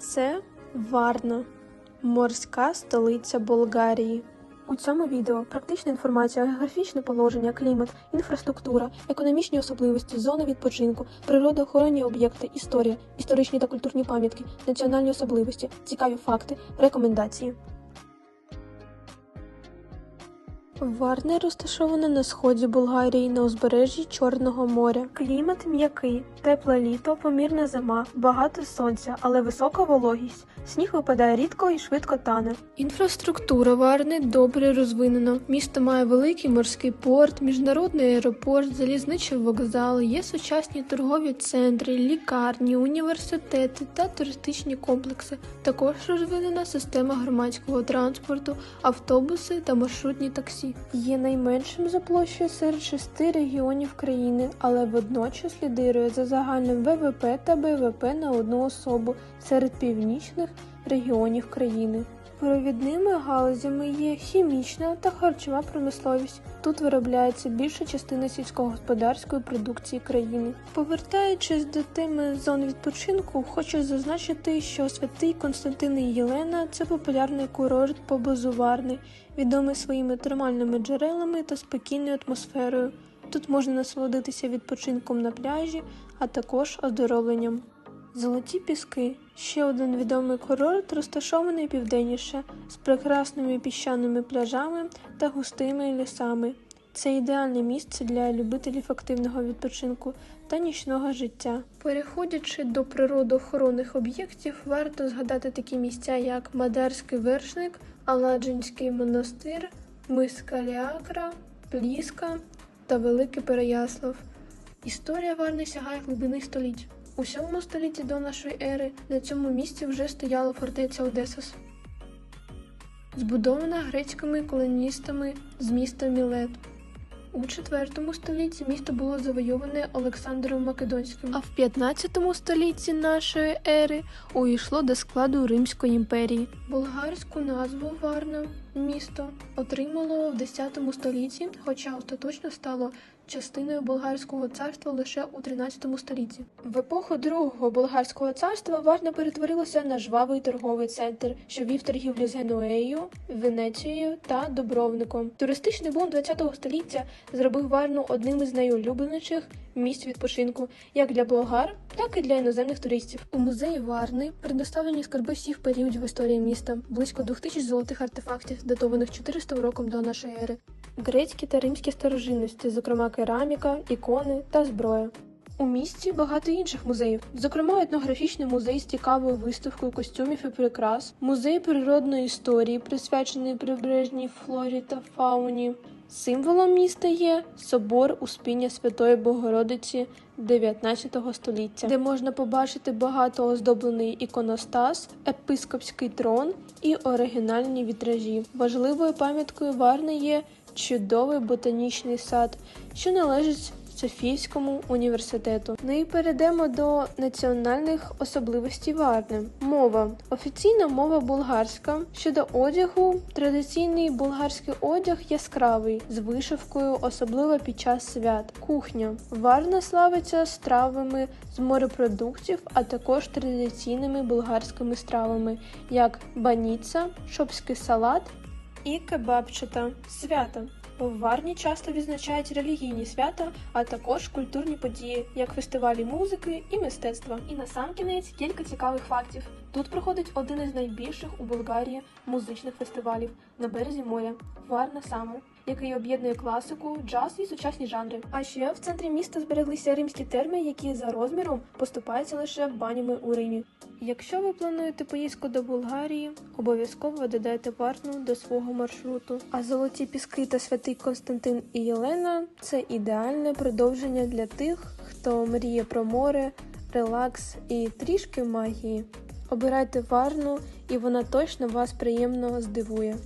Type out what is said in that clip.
Це Варна, морська столиця Болгарії. У цьому відео практична інформація, географічне положення, клімат, інфраструктура, економічні особливості, зони відпочинку, природоохоронні об'єкти, історія, історичні та культурні пам'ятки, національні особливості, цікаві факти, рекомендації. Варна розташована на сході Болгарії на узбережжі Чорного моря. Клімат м'який, тепле літо, помірна зима, багато сонця, але висока вологість. Сніг випадає рідко і швидко тане. Інфраструктура Варни добре розвинена. Місто має великий морський порт, міжнародний аеропорт, залізничий вокзал, є сучасні торгові центри, лікарні, університети та туристичні комплекси. Також розвинена система громадського транспорту, автобуси та маршрутні таксі. Є найменшим за площею серед шести регіонів країни, але водночас лідирує за загальним ВВП та БВП на одну особу серед північних регіонів країни. Провідними галузями є хімічна та харчова промисловість. Тут виробляється більша частина сільськогосподарської продукції країни. Повертаючись до теми зон відпочинку, хочу зазначити, що святий Константин і Єлена це популярний курорт поблизу Варни, відомий своїми термальними джерелами та спокійною атмосферою. Тут можна насолодитися відпочинком на пляжі, а також оздоровленням. Золоті піски ще один відомий курорт, розташований південніше, з прекрасними піщаними пляжами та густими лісами. Це ідеальне місце для любителів активного відпочинку та нічного життя. Переходячи до природоохоронних об'єктів, варто згадати такі місця, як Мадарський вершник, Аладжинський монастир, Мис Каліакра, Пліска та Великий Переяслав. Історія Варни сягає глибини століть. У 7 столітті до нашої ери на цьому місці вже стояла фортеця Одесос, збудована грецькими колоністами з міста Мілет. У 4 столітті місто було завойоване Олександром Македонським, а в 15 столітті нашої ери увійшло до складу Римської імперії. Болгарську назву Варна місто отримало в 10 столітті, хоча остаточно стало частиною болгарського царства лише у 13 столітті. В епоху другого болгарського царства Варна перетворилася на жвавий торговий центр, що вів торгівлю з Генуею, Венецією та Дубровником. Туристичний бум 20 століття зробив Варну одним із найулюбленіших місць відпочинку як для болгар, так і для іноземних туристів. У музеї Варни предоставлені скарби всіх періодів історії міста, близько 2000 золотих артефактів, датованих 400 роком до нашої ери, грецькі та римські старожинності, зокрема кераміка, ікони та зброя. У місті багато інших музеїв, зокрема етнографічний музей з цікавою виставкою костюмів і прикрас, музей природної історії, присвячений прибережній флорі та фауні. Символом міста є собор Успіння Святої Богородиці 19 століття, де можна побачити багато оздоблений іконостас, епископський трон і оригінальні вітражі. Важливою пам'яткою Варни є чудовий ботанічний сад, що належить Софійському університету. Ну і перейдемо до національних особливостей Варни. Мова офіційна мова болгарська. Щодо одягу, традиційний болгарський одяг яскравий з вишивкою, особливо під час свят. Кухня Варна славиться стравами з морепродуктів, а також традиційними болгарськими стравами, як баніца, шопський салат і кебабчата. Свята. В Варні часто відзначають релігійні свята, а також культурні події, як фестивалі музики і мистецтва. І насамкінець кілька цікавих фактів. Тут проходить один із найбільших у Болгарії музичних фестивалів на березі моря Варна Самер, який об'єднує класику, джаз і сучасні жанри. А ще в центрі міста збереглися римські терми, які за розміром поступаються лише банями у Римі. Якщо ви плануєте поїздку до Болгарії, обов'язково додайте Варну до свого маршруту. А золоті піски та святий Константин і Єлена це ідеальне продовження для тих, хто мріє про море, релакс і трішки магії. Обирайте Варну, і вона точно вас приємно здивує.